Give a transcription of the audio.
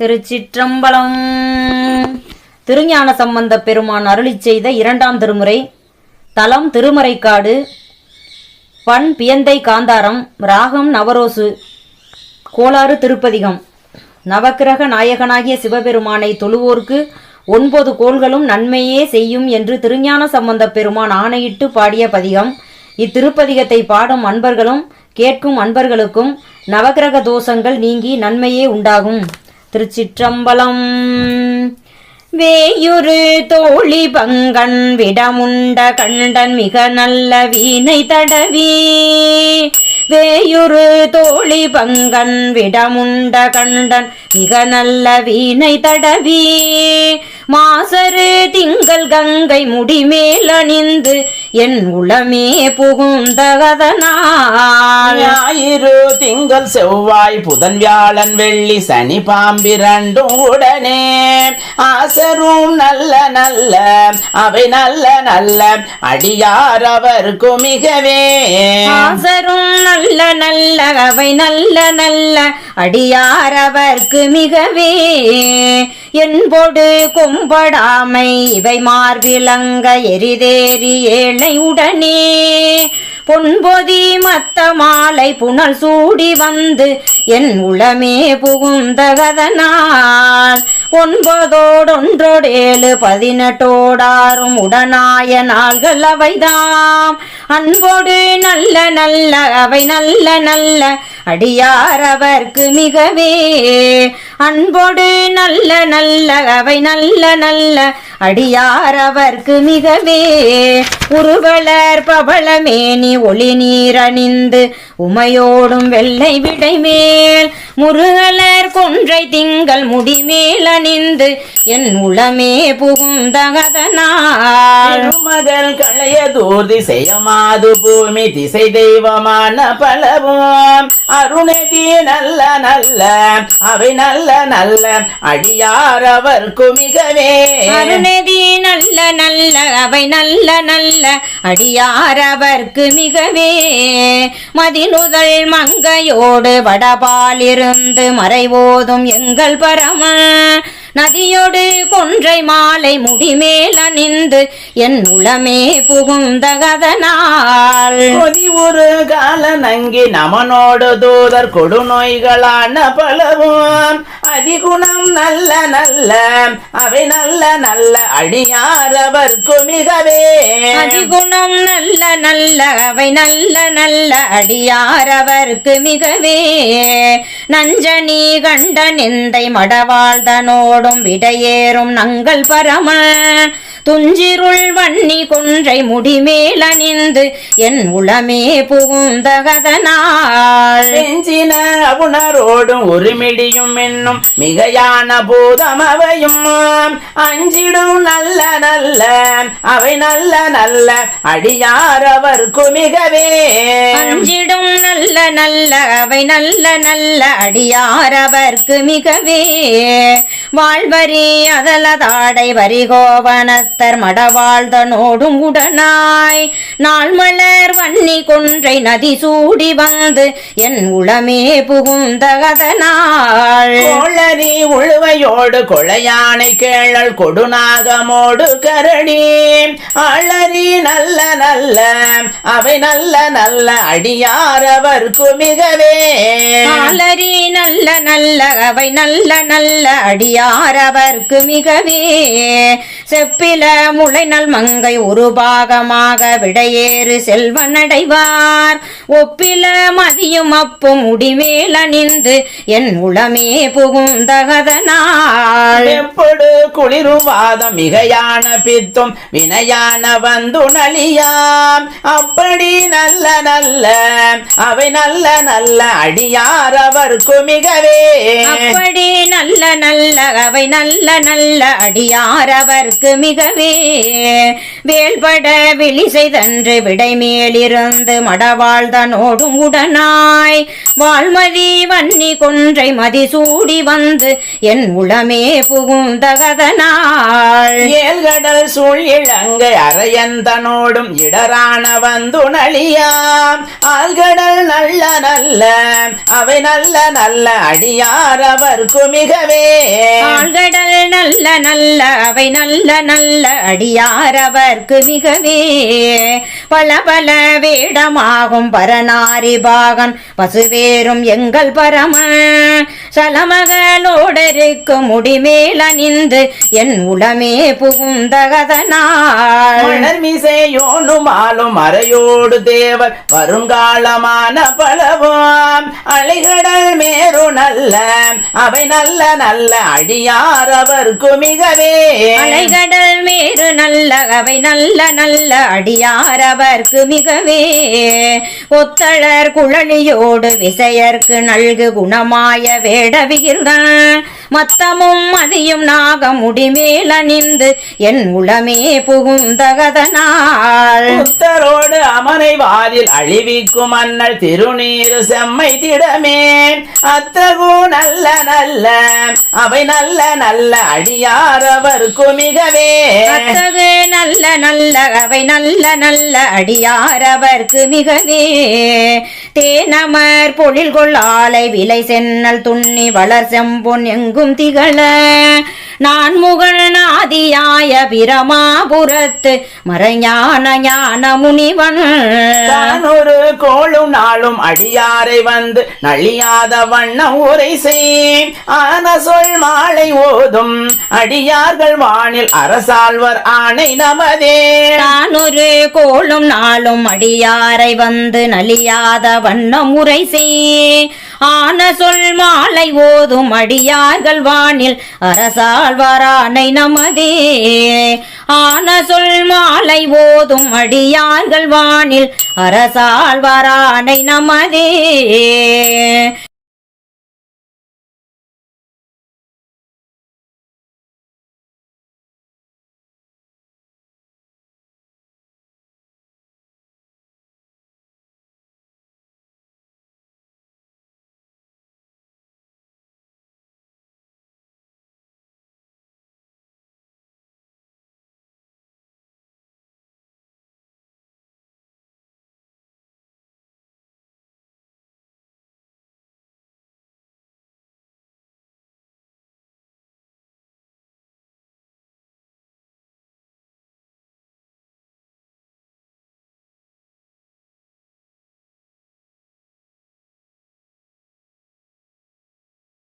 திருச்சிற்றம்பலம். திருஞான சம்பந்த பெருமான் அருளிச் செய்த இரண்டாம் திருமுறை தலம் திருமறைக்காடு பண் பியந்தை காந்தாரம் ராகம் நவரோசு கோளாறு திருப்பதிகம். நவக்கிரக நாயகனாகிய சிவபெருமானை தொழுவோர்க்கு ஒன்பது கோள்களும் நன்மையே செய்யும் என்று திருஞான சம்பந்த பெருமான் ஆணையிட்டு பாடிய பதிகம். இத்திருப்பதிகத்தை பாடும் அன்பர்களும் கேட்கும் அன்பர்களுக்கும் நவக்கிரக தோஷங்கள் நீங்கி நன்மையே உண்டாகும். திருச்சிற்றம்பலம். வேயுரு தோழி பங்கன் விடமுண்ட கண்டன் மிக நல்ல வீணை தடவி. வேயுரு தோழி பங்கன் விடமுண்ட கண்டன் மிக நல்ல வீணை தடவி. மாசரு திங்கள் கங்கை முடிமேல் அணிந்து என் உளமே புகுந்தகதனால் ஞாயிறு திங்கள் செவ்வாய் புதன் வியாழன் வெள்ளி சனி பாம்பிரண்டும் உடனே. ஆசரும் நல்ல நல்ல அவை நல்ல நல்ல அடியார் அவருக்கு மிகவே. ஆசரும் நல்ல நல்ல அவை நல்ல நல்ல அடியார் அவர்க்கு மிகவே. என்பொடு கொம்படாமை இவை மார்பிலங்க எரிதேறி ஏழை உடனே. பொன்பொதி மத்த மாலை புனல் சூடி வந்து என் உளமே புகுந்தகதனால் ஒன்பதோடொன்றோடேழு பதினெட்டோடாரும் உடனாய நாள்கள் அவைதாம். அன்போடு நல்ல நல்ல அவை நல்ல நல்ல அடியார் அவர்க்கு மிகவே. அன்போடு நல்ல நல்ல அவை நல்ல நல்ல. அடியார் அவர்க்கு மிகவே. உருவலர் பவளமேனி ஒளி நீரணிந்து உமையோடும் வெள்ளை விடை மேல் முருகலர் கொன்றை திங்கள் முடிமேல் அணிந்து. என் உளமே புகுந்தகதனால் திருமகள் களைய தூர்தி செய்யமாது பூமி திசை தெய்வமான பலவும். அருணதி நல்ல நல்ல. அவை நல்ல நல்ல அடியார் அவர்க்கு மிகவே. அருணதி நல்ல நல்ல அவை நல்ல நல்ல அடியார் அவர்க்கு மிகவே. மதினுதல் மங்கையோடு வடபாலிருந்து மறைவோதும் எங்கள் பரம நதியோடு கொன்றை மாலை முடிமேல் அணிந்து என் உளமே புகுந்தகதனால் கொதி ஒரு கால நங்கி நமனோடு தூதர் கொடுநோய்களான பலவும். அதிகுணம் நல்ல நல்ல அவை நல்ல நல்ல அடியார் அவர்க்கு மிகவே. அதிகுணம் நல்ல நல்ல அவை நல்ல நல்ல அடியார் அவர்க்கு மிகவே நஞ்சனி கண்ட நிந்தை மடவாழ்தனோடும் விடையேறும் நங்கள் பரம. துஞ்சிருள் வன்னி கொன்றை முடிமேல் அணிந்து என் உளமே புகுந்தகதனால் பெஞ்சின அவுணரோடும் உரிமிடியும் என்னும் மிகையான பூதம் அவையும். அஞ்சிடும் நல்ல நல்ல அவை நல்ல நல்ல அடியார் அவர்க்கு மிகவே. அஞ்சிடும் நல்ல நல்ல அவை நல்ல நல்ல அடியார் அவர்க்கு மிகவே வாழ்வரி அதலதாடை வரிகோவனத்தர் மடவாழ்தனோடும் உடனாய். நாள் மலர் வன்னி கொன்றை நதி சூடி வந்து என் உளமே புகுந்தகதனால் கோளரி உழுவையோடு கொளையானை கேளல் கொடுநாகமோடு கரடி. அழறி நல்ல நல்ல அவை நல்ல நல்ல அடியார் அவர்க்கு மிகவே. ஆலரி நல்ல நல்ல அவை நல்ல நல்ல அடியார் அவர்க்கு மிகவே. செப்பில முளைநல் மங்கை ஒரு பாகமாக விடையேறு செல்வன் அடைவார். ஒப்பில மதியும் அப்பும் முடிமேல் அணிந்து என் உளமே புகுந்தகதனால் எப்படு குளிரும் வாதம் மிகையான பித்தும் வினையான வந்து நலியாம் அப்படி நல்ல நல்ல அவை நல்ல நல்ல அடியார் அவர்க்கு மிகவே. அப்படி நல்ல நல்ல அவை நல்ல நல்ல அடியார் அவர்க்கு மிகவே. வேல்பட விழி செய்தன்று விடை மேலிருந்து மடவாழ்தனோடும் உடனாய். வாழ்மதி வன்னி கொன்றை மதிசூடி வந்து என் உளமே புகுந்தகதனாள் கடல் சூழ் இளங்கை அரையந்தனோடும் இடரான வந்து ஆள்கடல் ஆழ்கடல் நல்ல நல்ல அவை நல்ல நல்ல அடியார் அவர்க்கு மிகவே. ஆழ்கடல் நல்ல நல்ல அவை நல்ல நல்ல அடியாரவர்க்கு மிகவே. பல பல வேடமாகும் பரநாரி பாகன் பசுவேரும் எங்கள் பரம. சலமகளோடருக்கு முடிமேல் அணிந்து என் உளமே புகுந்தகதனாள் மிசையோனும் ஆளும் அறையோடு தேவர் வருங்காலமான பலவாம். அலைகடல் மேரு நல்ல அவை நல்ல நல்ல அடியார் அவர்க்கு மிகவே அலைகடல் மேறு நல்ல அவை நல்ல நல்ல அடியாரவர்க்கு மிகவே ஒத்தழர் குழலியோடு விசையர்க்கு நல்கு குணமாய வேட விகிர்தான் மத்தமும் மதியும் நாகம் முடிமேல் அணிந்து என் உளமே புகுந்தகதனாள் புத்தரோடு அமனை வாரில் அழிவிக்கும் அண்ணல் திருநீரு செம்மை திடமே அத்தகு நல்ல நல்ல அவை நல்ல நல்ல அடியார் அவருக்கு மிகவே அத்தகு நல்ல நல்ல அவை நல்ல நல்ல அடியார் அடியாரவர்க்கு மிகவே தேனமர் பொழில் கொள்ளாலை விலை சென்னல் துண்ணி வளர் செம்பொன் எங்கும் திகழ. நான் முகழ் நாதியாய பிரமாபுரத்து மறைஞான ஞான முனிவன் தான் ஒரு கோளும் நாளும் அடியாரை வந்து நழியாத வண்ணம் உரை செய் ஆன சொல் மாலை ஓதும் அடியார்கள் வானில் அரசாழ்வர் ஆணை நமதே. நான் ஒரு கோளும் நாளும் அடியாரை வந்து நலியாத வண்ணம் செய் ஆன சொல் மாலை ஓதும் அடியார்கள் வானில் அரசாழ்வாரானை நமதே. ஆன சொல் மாலை ஓதும் அடியார்கள் வானில் அரசாழ்வாரானை நமதே.